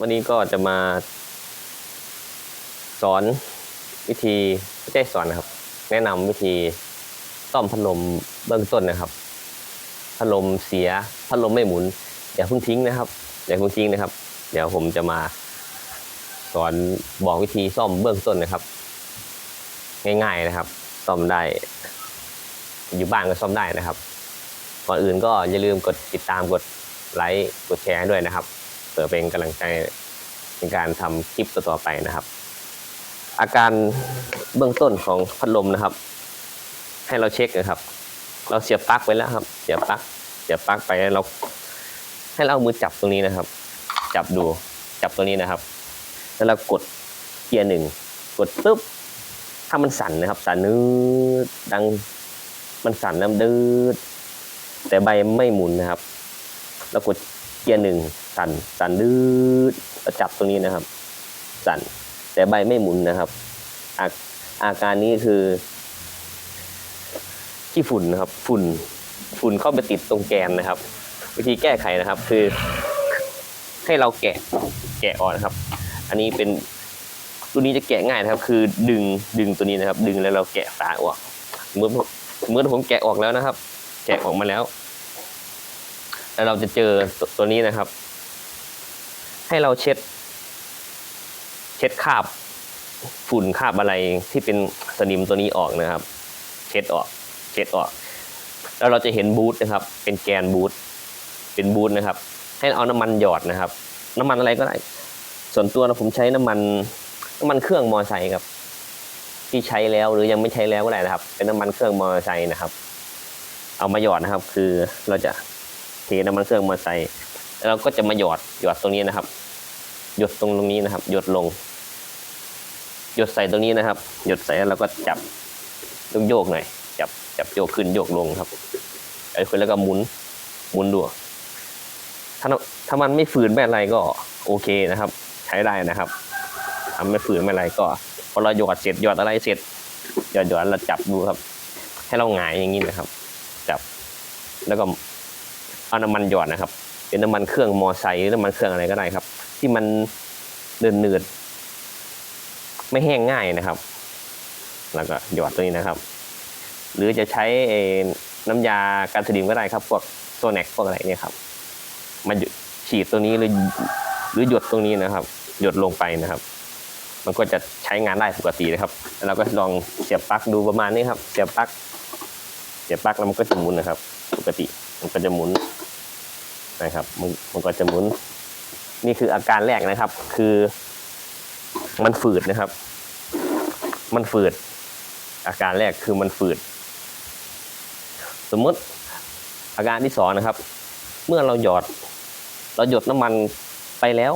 วันนี้ก็จะมา สอนวิธีไม่ใช่สอนนะครับ แนะนำวิธีซ่อมพัดลมเบื้องต้นนะครับพัดลมเสียพัดลมไม่หมุนอย่าเพิ่งทิ้งนะครับอย่าเพิ่งทิ้งนะครับ เดี๋ยวผมจะมา สอนบอกวิธีซ่อมเบื้องต้นนะครับ ง่าย ๆนะครับ ซ่อมได้ อยู่บ้านก็ซ่อมได้นะครับก่อนอื่นก็อย่าลืมกดติดตามกดไลค์กดแชร์ด้วยนะครับ เพื่อเป็นกำลังใจในการทำคลิปต่อไปนะครับ อาการเบื้องต้นของพัดลมนะครับ ให้เราเช็คนะครับ เราเสียบปลั๊กไว้แล้วครับเสียบปลั๊กเสียบปลั๊กไปแล้วเรา ให้เราเอามือจับตรงนี้นะครับ จับดูจับตัวนี้นะครับ แล้วเรากดเกียร์หนึ่งกดปุ๊บถ้ามันสั่นนะครับ สั่นนืดดังมันสั่นน้ำดืดแต่ใบไม่หมุนนะครับ แล้วกดเกียร์หนึ่ง สั่นสั่นดืดแล้วจับตรงนี้นะครับ สั่นแต่ใบไม่หมุนนะครับ อาอาการนี้คือขี้ฝุ่นนะครับ ฝุ่นฝุ่นเข้าไปติดตรงแกนนะครับ วิธีแก้ไขนะครับ คือ ให้เราแกะแกะออกนะครับ อันนี้เป็นตัวนี้จะแกะง่ายนะครับ คือดึงดึงตัวนี้นะครับ ดึงแล้วเราแกะฝาออกเมื่อเมื่อผมแกะออกแล้วนะครับ แกะออกมาแล้วแล้วเราจะเจอตัวนี้นะครับ ให้เราเช็ด เช็ดคราบฝุ่นคราบอะไรที่เป็นสนิมตัวนี้ออกนะครับ เช็ดออก เช็ดออก แล้วเราจะเห็นบูทนะครับ เป็นแกนบูทเป็นบูทนะครับ ให้เอาน้ำมันหยอดนะครับ น้ำมันอะไรก็ได้ ส่วนตัวนะผมใช้น้ำมันน้ำมันเครื่องมอไซค์ครับ ที่ใช้แล้วหรือยังไม่ใช้แล้วก็ได้นะครับ เป็นน้ำมันเครื่องมอไซค์นะครับ เอามาหยอดนะครับ คือเราจะเทน้ำมันเครื่องมอไซค์ แล้วเราก็จะมาหยอดหยอดตรงนี้นะครับ หยดตรงตรงนี้นะครับ หยดลง หยดใส่ตรงนี้นะครับ หยดใส่แล้วเราก็จับโยกโยกหน่อยจับจับโยกขึ้นโยกลงครับไอ้คนแล้วก็หมุนหมุนดูถ้าถ้ามันไม่ฝืนไม่อะไรก็โอเคนะครับ ใช้ได้นะครับทำไม่ฝืนไม่อะไรก็พอเราหยอดเสร็จหยอดอะไรเสร็จหยอดหยอดเราจับดูครับ ให้เราหงายอย่างนี้นะครับ จับ แล้วก็เอาน้ำมันหยอดนะครับ เป็นน้ำมันเครื่องมอไซค์หรือน้ำมันเครื่องอะไรก็ได้ครับ ที่มันเนืดเนืดๆไม่แห้งง่ายนะครับ แล้วก็หยอดตัวนี้นะครับ หรือจะใช้น้ำยาการสนิมก็ได้ครับ พวกโซแน็กพวกอะไรเนี่ยครับมันฉีดตัวนี้หรือหรือหยดตรงนี้นะครับ หยดลงไปนะครับ มันก็จะใช้งานได้ปกตินะครับแล้วเราก็ลองเสียบปลั๊กดูประมาณนี้ครับ เสียบปลั๊กเสียบปลั๊กแล้วมันก็จะหมุนนะครับ ปกติมันก็จะหมุน นะครับมันมันก็จะหมุน นี่คืออาการแรกนะครับ คือมันฝืดนะครับ มันฝืด อาการแรกคือมันฝืด สมมติอาการที่สองนะครับ เมื่อเราหยอด เราหยดน้ำมันไปแล้ว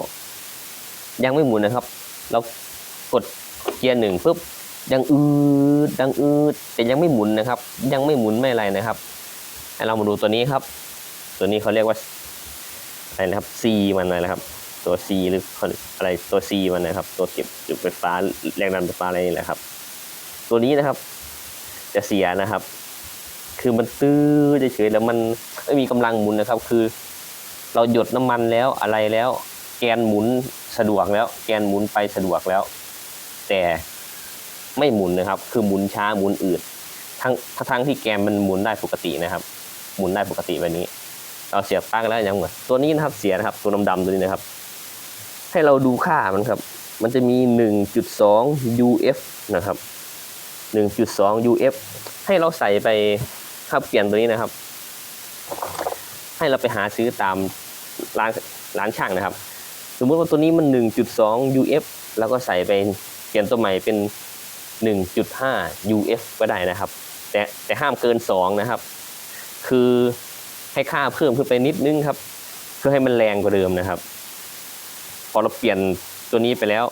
ยังไม่หมุนนะครับ เรากดเกียร์หนึ่งปุ๊บยังอืดดังอืดแต่ยังไม่หมุนนะครับ ยังไม่หมุนไม่อะไรนะครับให้เรามาดูตัวนี้ครับ ตัวนี้เขาเรียกว่า อะไรนะครับ C มันอะไรนะครับ ตัว C หรืออะไรตัว C มันนะครับ ตัวเก็บจุดไฟฟ้าแรงดันไฟฟ้าอะไรนี่แหละครับ ตัวนี้นะครับ จะเสียนะครับ คือมันตื้อเฉยๆแล้วมันไม่มีกำลังหมุนนะครับ คือ เราหยดน้ำมันแล้วอะไรแล้ว แกนหมุนสะดวกแล้ว แกนหมุนไปสะดวกแล้ว แต่ไม่หมุนนะครับ คือหมุนช้าหมุนอืดทั้งทั้งที่แกนมันหมุนได้ปกตินะครับ หมุนได้ปกติแบบนี้ เราเสียบปลั๊กแล้วยังไงตัวนี้นะครับเสียนะครับ ตัวดำๆตัวนี้นะครับ ให้เราดูค่ามันครับ มันจะมี 1.2 UF นะครับ 1.2 UF ให้เราใส่ไปครับเปลี่ยนตัวนี้นะครับ ให้เราไปหาซื้อตามร้านร้านช่างนะครับ สมมุติว่าตัวนี้มัน 1.2 UF แล้วก็ใส่ไปเปลี่ยนตัวใหม่เป็น 1.5 UF ก็ได้นะครับ แต่แต่ห้ามเกิน 2 นะครับ คือ ให้ค่าเพิ่มขึ้นไปนิดนึงครับ เพื่อให้มันแรงกว่าเดิมนะครับ พอเราเปลี่ยนตัวนี้ไปแล้ว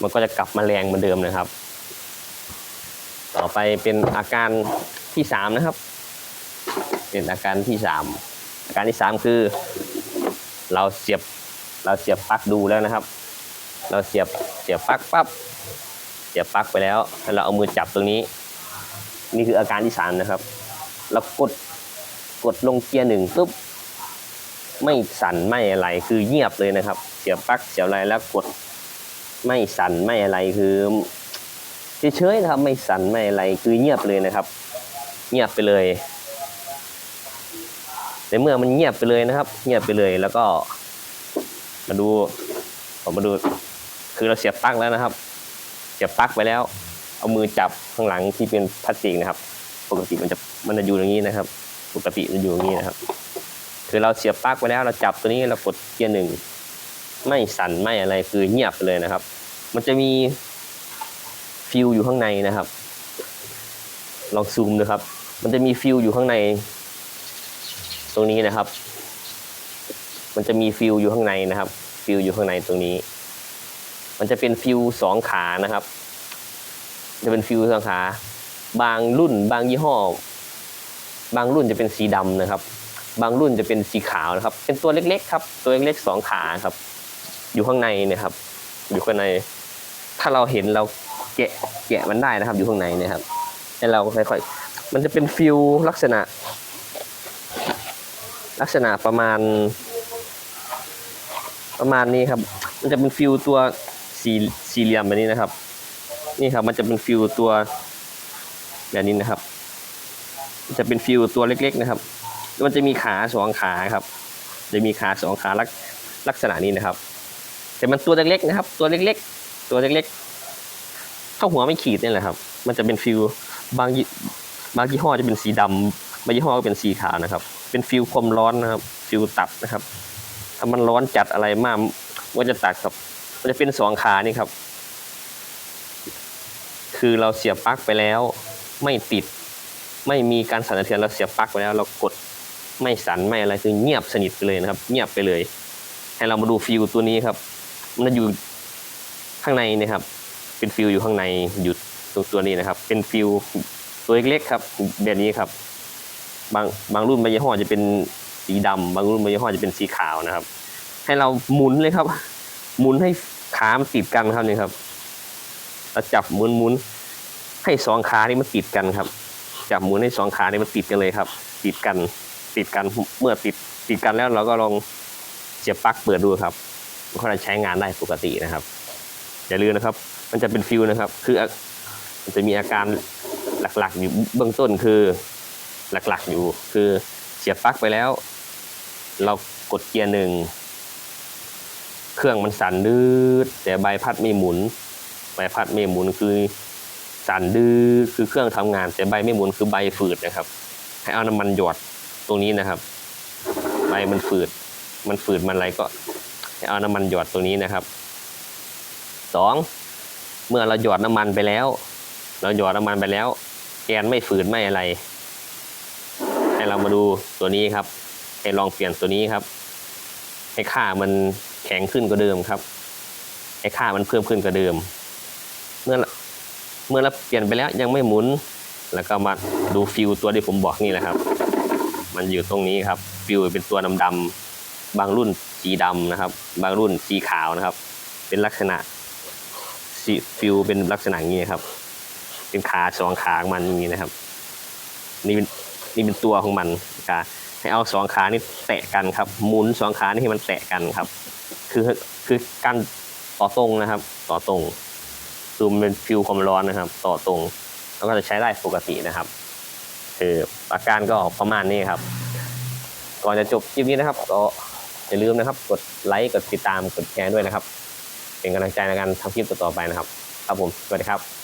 มันก็จะกลับมาแรงเหมือนเดิมนะครับ ต่อไปเป็นอาการที่สามนะครับ เป็นอาการที่สามอาการที่สามคือ เราเสียบเราเสียบปลั๊กดูแล้วนะครับ เราเสียบเสียบปลั๊กปั๊บเสียบปลั๊กไปแล้วแล้วเราเอามือจับตรงนี้ นี่คืออาการที่สามนะครับ เรากด กดลงเกียร์หนึ่งปุ๊บไม่สั่นไม่อะไรคือเงียบเลยนะครับเสียบปลั๊กเสียบอะไรแล้วกดไม่สั่นไม่อะไรคือเฉยๆนะครับไม่สั่นไม่อะไรคือเงียบเลยนะครับ เงียบไปเลยในเมื่อมันเงียบไปเลยนะครับ เงียบไปเลยแล้วก็มาดูผมมาดูคือเราเสียบปลั๊กแล้วนะครับ เสียบปลั๊กไปแล้ว เอามือจับข้างหลังที่เป็นพลาสติกนะครับ ปกติมันจะมันจะอยู่อย่างนี้นะครับ ปกติมันอยู่อย่างนี้นะครับ คือเราเสียบปลั๊กไปแล้วเราจับตัวนี้เรากดเกียร์หนึ่งไม่สั่นไม่อะไรคือเงียบไปเลยนะครับ มันจะมีฟิวอยู่ข้างในนะครับ ลองซูมดูครับ มันจะมีฟิวอยู่ข้างใน ตรงนี้นะครับ มันจะมีฟิวอยู่ข้างในนะครับ ฟิวอยู่ข้างในตรงนี้ มันจะเป็นฟิวสองขานะครับ จะเป็นฟิวสองขา บางรุ่น บางยี่ห้อ บางรุ่นจะเป็นสีดำนะครับ บางรุ่นจะเป็นสีขาวนะครับ เป็นตัวเล็กๆครับ ตัวเล็กๆสองขาครับ อยู่ข้างในนะครับ อยู่ข้างใน ถ้าเราเห็นเราแกะแกะมันได้นะครับ อยู่ข้างในนะครับแล้วเราก็ค่อยๆมันจะเป็นฟิวลักษณะ ลักษณะประมาณ ประมาณนี้ครับ มันจะเป็นฟิวตัวสี่สี่เหลี่ยมแบบนี้นะครับ นี่ครับ มันจะเป็นฟิวตัวแบบนี้นะครับ จะเป็นฟิวตัวเล็กๆนะครับมันจะมีขาสองขาครับ จะมีขาสองขาลักลักษณะนี้นะครับ แต่มันตัวเล็กๆนะครับ ตัวเล็กๆ ตัวเล็กๆเท่าหัวไม่ขีดนี่แหละครับ มันจะเป็นฟิวบางยี่บางยี่ห้อจะเป็นสีดำบางยี่ห้อก็เป็นสีขาวนะครับ เป็นฟิวความร้อนนะครับ ฟิวตับนะครับ ถ้ามันร้อนจัดอะไรมากมันจะตัดกับ มันจะเป็นสองขานี่ครับ คือเราเสียบปลั๊กไปแล้วไม่ติด ไม่มีการสั่นสะเทือนเราเสียบปลั๊กไปแล้วเรากดไม่สั่นไม่อะไรคือเงียบสนิทไปเลยนะครับ เงียบไปเลย ให้เรามาดูฟิวตัวนี้ครับ มันจะอยู่ข้างในนะครับ เป็นฟิวอยู่ข้างในอยู่ตรงตัวนี้นะครับ เป็นฟิวตัวเล็กๆครับแบบนี้ครับ บางบางรุ่นบางยี่ห้อจะเป็นสีดำบางรุ่นบางยี่ห้อจะเป็นสีขาวนะครับ ให้เราหมุนเลยครับ หมุนให้ขามติดกันครับนี่ครับเราจับหมุนหมุนให้สองขานี่มันติดกันครับ จับหมุนให้สองขานี่มันติดกันเลยครับ ติดกันติดกันเมื่อติดติดกันแล้วเราก็ลองเสียบปลั๊กเปิดดูครับมันก็จะใช้งานได้ปกตินะครับ อย่าลืมนะครับ มันจะเป็นฟิวนะครับ คือมันจะมีอาการหลักๆ อยู่เบื้องต้นคือหลักๆ อยู่ คือเสียบปลั๊กไปแล้ว เรากดเกียร์หนึ่งเครื่องมันสั่นดืดแต่ใบพัดไม่หมุน ใบพัดไม่หมุนคือ สั่นดืดคือเครื่องทำงานแต่ใบไม่หมุนคือใบฝืดนะครับ ให้เอาน้ำมันหยดตรงนี้นะครับ ใบมันฝืด มันฝืดมันอะไรก็ให้เอาน้ำมันหยดตรงนี้นะครับสองเมื่อเราหยดน้ำมันไปแล้ว เราหยดน้ำมันไปแล้วแกนไม่ฝืดไม่อะไร ให้เรามาดูตัวนี้ครับ ให้ลองเปลี่ยนตัวนี้ครับ ให้ค่ามันแข็งขึ้นกว่าเดิมครับ ให้ค่ามันเพิ่มขึ้นกว่าเดิม เมื่อ เมื่อเราเปลี่ยนไปแล้วยังไม่หมุน แล้วก็มาดูฟิวตัวที่ผมบอกนี่แหละครับ มันอยู่ตรงนี้ครับ ฟิวเป็นตัวดำๆบางรุ่นสีดำนะครับ บางรุ่นสีขาวนะครับ เป็นลักษณะฟิวเป็นลักษณะนี้ครับ เป็นขาสองขาของมันอย่างนี้นะครับนี่เป็นนี่เป็นตัวของมันกาให้เอาสองขานี่แตะกันครับหมุนสองขานี่ให้มันแตะกันครับ คือคือการต่อตรงนะครับ ต่อตรง ซูมเป็นฟิวความร้อนนะครับ ต่อตรง แล้วก็จะใช้ได้ปกตินะครับคืออาการก็ประมาณนี้ครับ ก่อนจะจบคลิปนี้นะครับก็อย่าลืมนะครับ กดไลค์กดติดตามกดแชร์ด้วยนะครับ เป็นกำลังใจในการทำคลิปต่อๆไปนะครับ ครับผมสวัสดีครับ